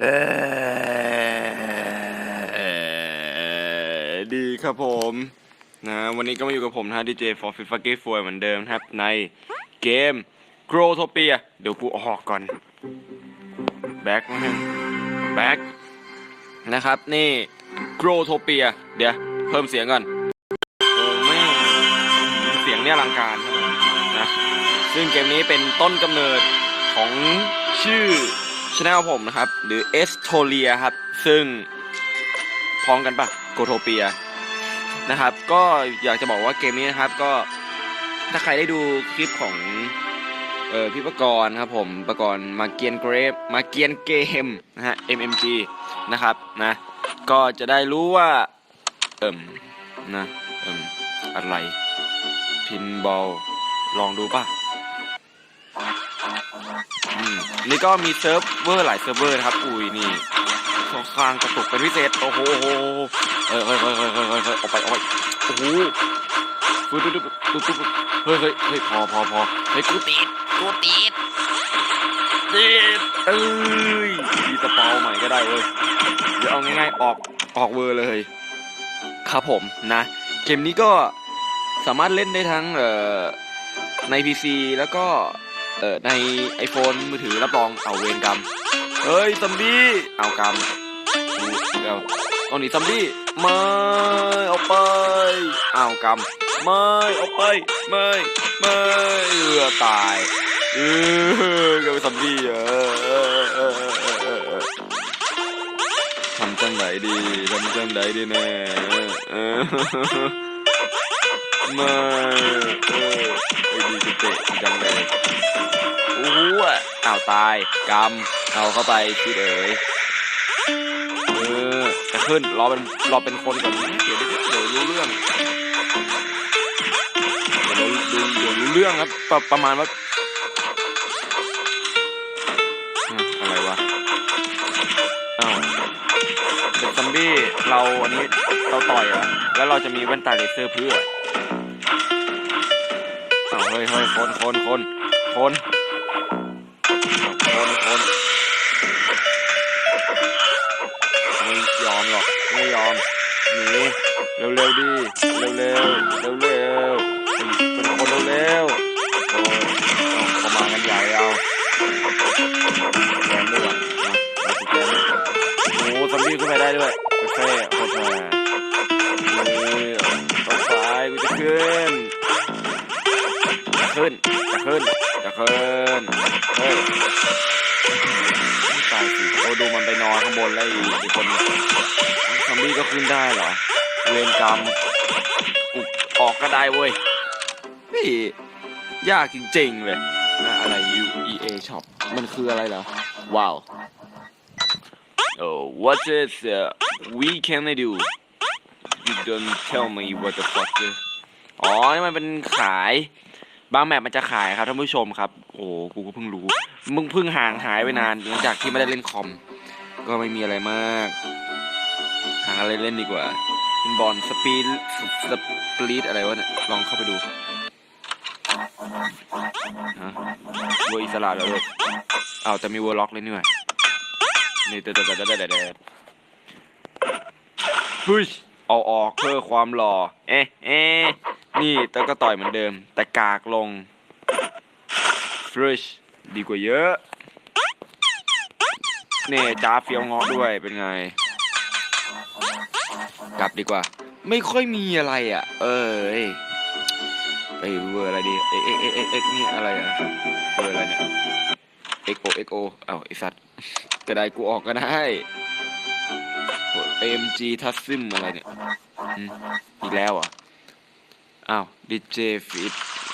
ดีครับผมนะวันนี้ก็มาอยู่กับผมนะดีเจฟอร์ฟิฟกี้ฟเหมือนเดิมนะครับในเกม g r o w t o p i a เดี๋ยวกูออกก่อนแบ็คนึงแบ็คนะครับนี่ g r o w t o p i a เดี๋ยว เพิ่มเสียงก่อนโอ้แม่เสียงเนี่ยลังการนะซึ่งเกมนี้เป็นต้นกำเนิดของชื่อ ช anel ผมนะครับ หรือ e s t o l i a ครับ ซึ่งพ้องกันปะโกโทเปียนะครับ ก็อยากจะบอกว่าเกมนี้นะครับก็ถ้าใครได้ดูคลิปของเออพี่ประกรณ์ครับผมประกรณ์มาเกียนเกรฟมาเกียนเกมนะฮะ MMG นะครับนะก็จะได้รู้ว่า เอิ่มนะเอิ่มอะไร พินบอลลองดูป่ะ นี่ก็มีเซิร์ฟเวอร์หลายเซิร์ฟเวอร์นะครับ อุ้ยนี่ค่อนข้างกระตุกเป็นพิเศษ โอ้โหเฮ้ยเฮ้ยเฮ้ยเฮ้ยเฮ้ยเฮ้ยเฮ้ยออกไปออกไปโอ้โหดูดูดูดูดูเฮ้ยเฮ้ยเฮ้ยพอพอพอเฮ้ยกูติดกูติดติดเอ้ยมีสเปาใหม่ก็ได้เว้ยเดี๋ยวเอาง่ายๆออกออกเวอร์เลย ครับผมนะ เกมนี้ก็สามารถเล่นได้ทั้งเอ่อใน PC แล้วก็ เอ่อใน iPhone มือถือรับรองเอาเวรกรรมเฮ้ยซัมบี้เอากรรมเดี๋ยวเอาหนีซัมบี้ไม่เอาไปเอากรรมไม่เอาไปไม่ไม่เอือตายเออก็เป็นซัมบี้เออเออเออเออเออเออเออทำจังไหนดีทำจังไหนดีแน่ เออไม่เออไอ้ดีจะเตะจังเลยโอ้โหอ้าวตายกำเอาเข้าไปพี่เอ๋ยเออจะขึ้นรอเป็นรอเป็นคนก่อนเดี๋ยวเดี๋ยวเดี๋ยวรู้เรื่องเดี๋ยวรู้ดูเดี๋ยวรู้เรื่องครับประประมาณว่าอะไรวะอ้าวเป็นซัมบี้เราอันนี้เราต่อยอะแล้วเราจะมีแว่นตาเลเซอร์เพื่อ เฮ้ยเฮ้ยคนคนคนคนคนคนไม่ยอมหรอกไม่ยอมหนีเร็วๆดิเร็วๆเร็วๆเร็วเป็นเป็นคนเร็วๆโอ้ยเอาเข้ามากันใหญ่เอาแกนด้วยว่ะเอาเอาสแกนด้วยโอ้โหสมีขึ้นไปได้ด้วยเฟ่โคตร ขึ้น จะขึ้น จะขึ้น เฮ้ยไม่ตายสิโอ้ดูมันไปนอนข้างบนแล้วอีกคนซอมบี้ก็ขึ้นได้เหรอ เวรกรรมอุกออกก็ได้เว้ยนี่ยากจริงๆเลยนะอะไร UEA Shop มันคืออะไรเหรอ ว้าว Oh what is uh, we can I do you don't tell me what the fuck is อ๋อ นี่มันเป็นขาย บางแมปมันจะขายครับท่านผู้ชมครับ โอ้กูก็เพิ่งรู้ มึงเพิ่งห่างหายไปนานหลังจากที่ไม่ได้เล่นคอม ก็ไม่มีอะไรมากหาอะไรเล่นดีกว่าเป็นบอลสปีดสปีดอะไรวะเนี่ยลองเข้าไปดูฮะวอร์อิสระแล้วเลยเอาแต่มีวอร์ล็อกเลยนี่หว่านี่เดเดเดเดเดเดพุชเอาออกเพื่อความหล่อ เอ๊ะเอ๊ะ นี่แต่ก็ต่อยเหมือนเดิม แต่กากลง fresh ดีกว่าเยอะเนี่จ้าเฟียวเงาะด้วยเป็นไง กลับดีกว่า ไม่ค่อยมีอะไรอะ เอยไปเวอร์อะไรดี เอ็กเอ็กเอ็กเอ็กเอ็กนี่อะไรอะเวอร์อะไรเนี่ย XO XO เอ็กโอเอาไอสัตว์ก็ได้กูออกก็ได้โอ้ AMG ทัสซิมอะไรเนี่ยอีกแล้วอะ อ้าวดีเจฟิต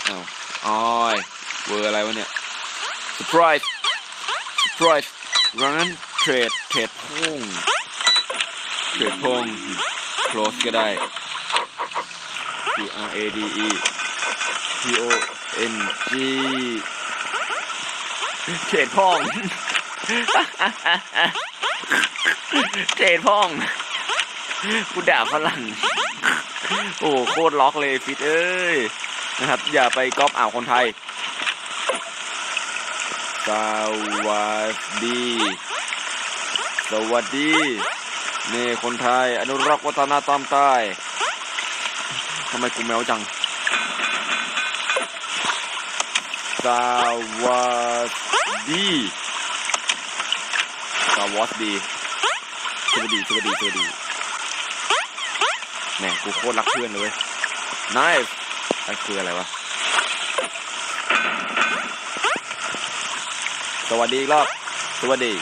อ้าวอ้อยเวอร์อะไรวะเนี่ย surprise surprise ร้านเทรดเทรดพงเทรดพง close ก็ได้ P R A D E P O N G เทรดพองเทรดพองกูด่าฝรั่ง โอ้โหโคตรล็อกเลยฟิตเอ้ยนะครับ อย่าไปก๊อปอ่าวคนไทยสวัสดีสสวัสดีนี่คนไทย อนุรักษ์วัฒนธรรมใต้ทำไมกูแมวจังสวัสดีสวัสดีสวัสดีสวัสดีสวัสดี แหม่กูโคตรรักเพื่อนเลยนายไอ้คืออะไรวะ สวัสดีอีกรอบ สวัสดี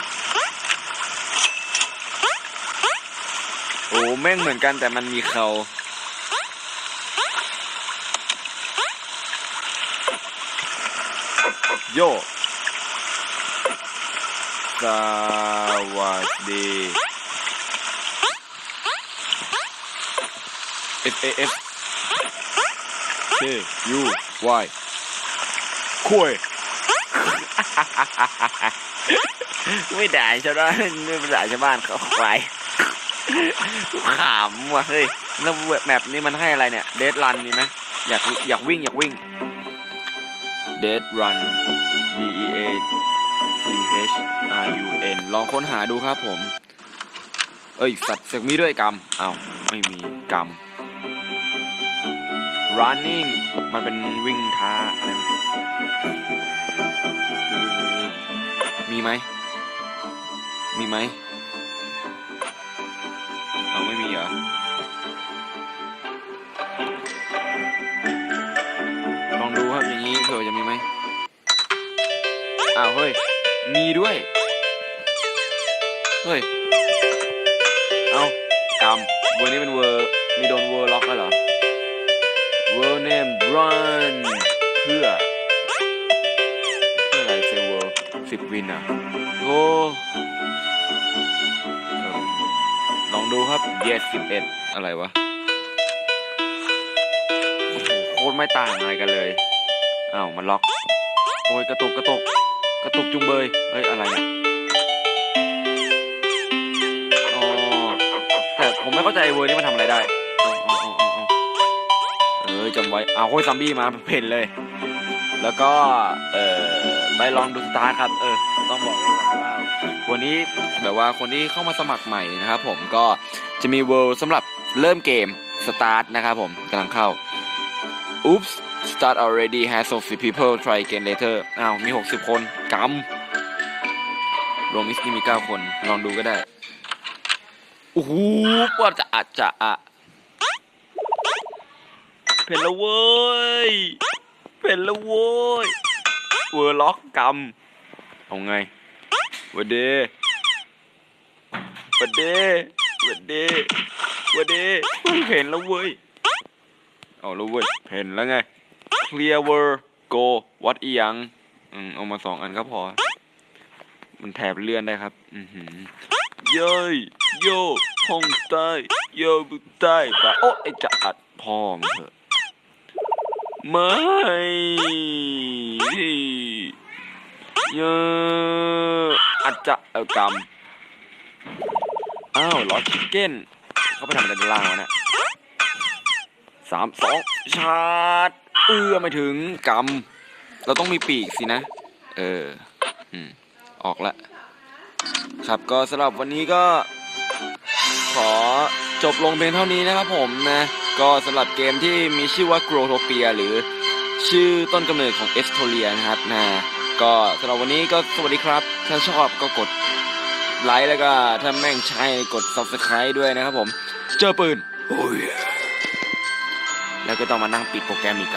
โอ้แม่งเหมือนกันแต่มันมีเขา โยสวัสดี F A F K U Y คุยไม่ด่าชาวบ้านไม่ด่าชาวบ้านเขาควายขำว่ะเฮ้ยแล้วแมปนี้มันให้อะไรเนี่ยเดดรันมีไหมอยากอยากวิ่งอยากวิ่งเดดรัน D E A C H R U N ลองค้นหาดูครับผม เอ้ย สัตว์เสกมีด้วยกรรมอ้าวไม่มีกรรม running มันเป็นวิ่งท้าอะไรมีไหม มีไหมเอาไม่มีเหรอ ลองดูครับอย่างนี้เผื่อจะมีไหมอ้าวเฮ้ย มีด้วย เฮ้ย เอากำเวอร์นี้เป็นเวอร์ มีโดนเวอร์ล็อกแล้วเหรอ วินอะโอ้ลองดูครับ yes สิบเอ็ดอะไรวะโคตรไม่ต่างอะไรกันเลยอ้าวมันล็อก โอ้ยกระตุกกระตุกกระตุกจุงเบยเฮ้ยอะไรเนี่ยอ๋อแต่ผมไม่เข้าใจเวอร์นี้มันทำอะไรได้เอาเอาเอาเอาเอาเออจำไว้เอาโค้ยซัมบี้มาเพ่นเลย แล้วก็เออ ไปลองดูสตาร์ทครับ เออ ต้องบอกว่าวันนี้แบบว่าคนที่เข้ามาสมัครใหม่นะครับผมก็จะมีเวิลด์สำหรับเริ่มเกมสตาร์ทนะครับผมกำลังเข้า Oops start already has so few people try again later อ้าว มี 60 คนกำรวมมิสนี่มี 9 คน ลองดูก็ได้โอ้โหปวดจะอะจจะอะเพ่นแล้วเว้ยเพ่นแล้วเว้ย เวอร์ล็อกกำเอาไงวันเดวันเดวันเดวันเดเห็นแล้วเว้ยเอาแล้วเว้ยเห็นแล้วไง clear word go วัดอียังอืมเอามาสองอันก็พอ มันแถบเลื่อนได้ครับ อือหือเย้ยโยห้องใต้โยบุใต้ปโอ้ไอจัดพ่อมเถอะ ไม่เยอะอาจจะเออกรรมอ้าวลอชิคเก้นเขาไปทำอะไรด้านล่างวะเนี่ยสามสองชาร์จเอื้อไม่ถึงกรรมเราต้องมีปีกสินะเอออออกละครับก็สำหรับวันนี้ก็ ขอจบลงเพียงเท่านี้นะครับผมนะ ก็สำหรับเกมที่มีชื่อว่า Growtopia หรือชื่อต้นกำเนิดของเอสโตเลียนะครับนะก็สำหรับวันนี้ก็สวัสดีครับ ถ้าชอบก็กดไลค์แล้วก็ถ้าแม่งใช่กด Subscribe ด้วยนะครับผม เจอปืน แล้วก็ต้องมานั่งปิดโปรแกรมอีกครับ